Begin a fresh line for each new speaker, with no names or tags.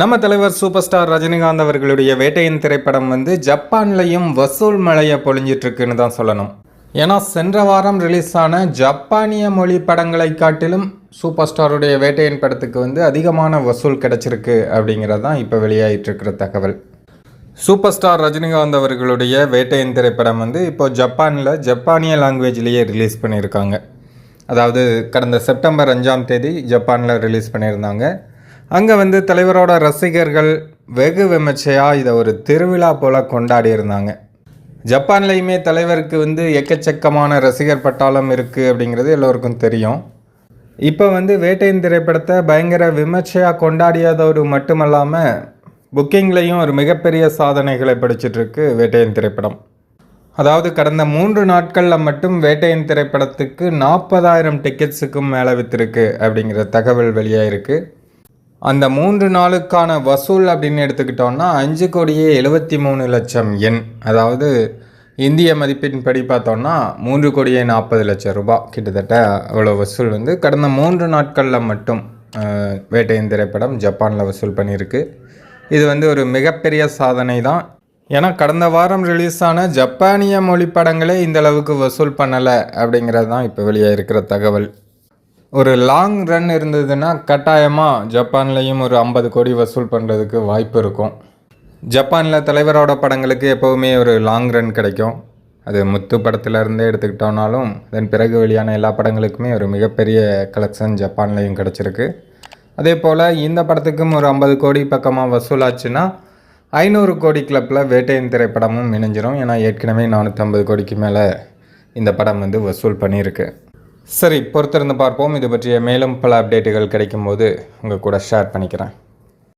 நம்ம தலைவர் super star Rajinikanth அவர்களுடைய வேட்டையின் திரைப்படம் வந்து ஜப்பான்லையும் வசூல் மழையை பொழிஞ்சிட்டு இருக்குன்னு தான் சொல்லணும். ஏன்னா சென்ற வாரம் ரிலீஸ் ஆன ஜப்பானிய மொழி படங்களை காட்டிலும் சூப்பர் ஸ்டாருடைய வேட்டையின் படத்துக்கு வந்து அதிகமான வசூல் கிடைச்சிருக்கு அப்படிங்கிறது தான் இப்போ வெளியாகிட்டுருக்கிற தகவல். சூப்பர் ஸ்டார் ரஜினிகாந்த் அவர்களுடைய வேட்டையின் திரைப்படம் வந்து இப்போ ஜப்பானில் ஜப்பானிய லாங்குவேஜ்லேயே ரிலீஸ் பண்ணியிருக்காங்க. அதாவது கடந்த செப்டம்பர் அஞ்சாம் தேதி ஜப்பானில் ரிலீஸ் பண்ணியிருந்தாங்க. அங்கே வந்து தலைவரோட ரசிகர்கள் வெகு விமர்சையாக இதை ஒரு திருவிழா போல் கொண்டாடி இருந்தாங்க. ஜப்பான்லேயுமே தலைவருக்கு வந்து எக்கச்சக்கமான ரசிகர் பட்டாளம் இருக்குது அப்படிங்கிறது எல்லோருக்கும் தெரியும். இப்போ வந்து வேட்டையின் திரைப்படத்தை பயங்கர விமர்சையாக கொண்டாடியதோடு மட்டுமல்லாமல் புக்கிங்லேயும் ஒரு மிகப்பெரிய சாதனைகளை படிச்சிட்ருக்கு வேட்டையின் திரைப்படம். அதாவது கடந்த மூன்று நாட்களில் மட்டும் வேட்டையின் திரைப்படத்துக்கு நாற்பதாயிரம் டிக்கெட்ஸுக்கும் மேலே விற்றுருக்கு அப்படிங்கிற தகவல் வெளியாகிருக்கு அந்த மூன்று நாளுக்கான வசூல் அப்படின்னு எடுத்துக்கிட்டோம்னா அஞ்சு கோடியே எழுபத்தி மூணு லட்சம் எண். அதாவது இந்திய மதிப்பின்படி பார்த்தோம்னா மூன்று கோடியே நாற்பது லட்சம் ரூபாய். கிட்டத்தட்ட அவ்வளோ வசூல் வந்து கடந்த மூன்று நாட்களில் மட்டும் வேட்டையின் திரைப்படம் ஜப்பானில் வசூல் பண்ணியிருக்கு. இது வந்து ஒரு மிகப்பெரிய சாதனை தான். ஏன்னா கடந்த வாரம் ரிலீஸ் ஆன ஜப்பானிய மொழி படங்களே இந்தளவுக்கு வசூல் பண்ணலை அப்படிங்கிறது தான் இப்போ வெளியே இருக்கிற தகவல். ஒரு லாங் ரன் இருந்ததுன்னா கட்டாயமாக ஜப்பான்லேயும் ஒரு ஐம்பது கோடி வசூல் பண்ணுறதுக்கு வாய்ப்பு இருக்கும். ஜப்பானில் தலைவரோட படங்களுக்கு எப்போவுமே ஒரு லாங் ரன் கிடைக்கும். அது முத்து படத்துல இருந்தே எடுத்துக்கிட்டோம்னாலும் அதன் பிறகு வெளியான எல்லா படங்களுக்குமே ஒரு மிகப்பெரிய கலெக்ஷன் ஜப்பான்லேயும் கிடச்சிருக்கு. அதே போல் இந்த படத்துக்கும் ஒரு ஐம்பது கோடி பக்கமாக வசூலாச்சுன்னா ஐநூறு கோடி கிளப்பில் வேட்டையின் திரைப்படமும் இணைஞ்சிரும். ஏன்னா ஏற்கனவே நானூற்றம்பது கோடிக்கு மேலே இந்த படம் வந்து வசூல் பண்ணியிருக்கு. சரி பொறுத்திருந்து பார்ப்போம். இது பற்றிய மேலும் பல அப்டேட்டுகள் கிடைக்கும் போது உங்கள் கூட ஷேர் பண்ணிக்கிறேன்.